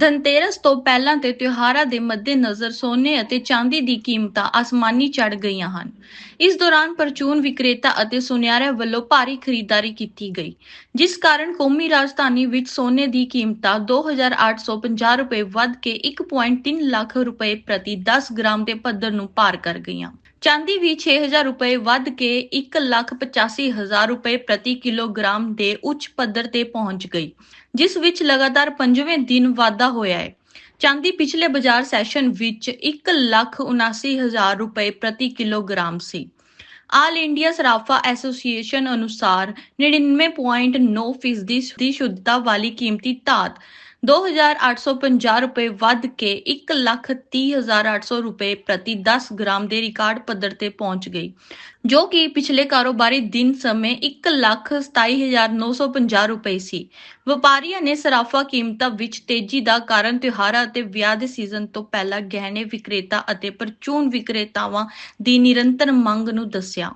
ਧਨਤੇਰਸ ਤੋਂ ਪਹਿਲਾਂ ਤੇ ਤਿਉਹਾਰਾਂ ਦੇ ਮੱਦੇਨਜ਼ਰ ਸੋਨੇ ਅਤੇ ਚਾਂਦੀ ਦੀ ਕੀਮਤਾਂ ਆਸਮਾਨੀ ਚੜ੍ਹ ਗਈਆਂ ਹਨ। ਇਸ ਦੌਰਾਨ ਪਰਚੂਨ ਵਿਕਰੇਤਾ ਅਤੇ ਸੁਨਿਆਰਿਆਂ ਵੱਲੋਂ ਭਾਰੀ ਖਰੀਦਦਾਰੀ ਕੀਤੀ ਗਈ, ਜਿਸ ਕਾਰਨ ਕੌਮੀ ਰਾਜਧਾਨੀ ਵਿੱਚ ਸੋਨੇ ਦੀ ਕੀਮਤਾਂ 2850 ਰੁਪਏ ਵੱਧ ਕੇ 1.3 ਲੱਖ ਰੁਪਏ ਪ੍ਰਤੀ 10 ਗ੍ਰਾਮ ਦੇ ਪੱਧਰ ਨੂੰ ਪਾਰ ਕਰ ਗਈਆਂ। ਚਾਂਦੀ ਵੀ 6000 ਰੁਪਏ ਵੱਧ ਕੇ 185000 ਰੁਪਏ ਪ੍ਰਤੀ ਕਿਲੋਗ੍ਰਾਮ ਦੇ ਉੱਚ ਪੱਧਰ ਤੇ ਪਹੁੰਚ ਗਈ, ਜਿਸ ਵਿੱਚ ਲਗਾਤਾਰ ਪੰਜਵੇਂ ਦਿਨ ਵਾਧਾ ਹੋਇਆ ਹੈ। ਚਾਂਦੀ ਪਿਛਲੇ ਬਾਜ਼ਾਰ ਸੈਸ਼ਨ ਵਿੱਚ 179000 ਰੁਪਏ ਪ੍ਰਤੀ ਕਿਲੋਗ੍ਰਾਮ ਸੀ। ਆਲ ਇੰਡੀਆ ਸਰਾਫਾ ਐਸੋਸੀਏਸ਼ਨ ਅਨੁਸਾਰ 99.9% ਫੀਸਦੀ ਦੀ ਸ਼ੁੱਧਤਾ ਵਾਲੀ ਕੀਮਤੀ ਧਾਤ 2850 ਰੁਪਏ ਵੱਧ ਕੇ 130800 ਰੁਪਏ ਪ੍ਰਤੀ 10 ਗ੍ਰਾਮ ਦੇ ਰਿਕਾਰਡ ਪੱਧਰ ਤੇ ਪਹੁੰਚ ਗਈ, ਜੋ ਕਿ ਪਿਛਲੇ ਕਾਰੋਬਾਰੀ ਦਿਨ ਸਮੇਂ 127950 ਰੁਪਏ ਸੀ। ਵਪਾਰੀਆਂ ਨੇ ਸਰਾਫਾ ਕੀਮਤਾਂ ਵਿੱਚ ਤੇਜ਼ੀ ਦਾ ਕਾਰਨ ਤਿਉਹਾਰਾਂ ਅਤੇ ਵਿਆਹ ਦੇ ਸੀਜ਼ਨ ਤੋਂ ਪਹਿਲਾਂ ਗਹਿਣੇ ਵਿਕਰੇਤਾ ਅਤੇ ਪਰਚੂਨ ਵਿਕਰੇਤਾਵਾਂ ਦੀ ਨਿਰੰਤਰ ਮੰਗ ਨੂੰ ਦੱਸਿਆ।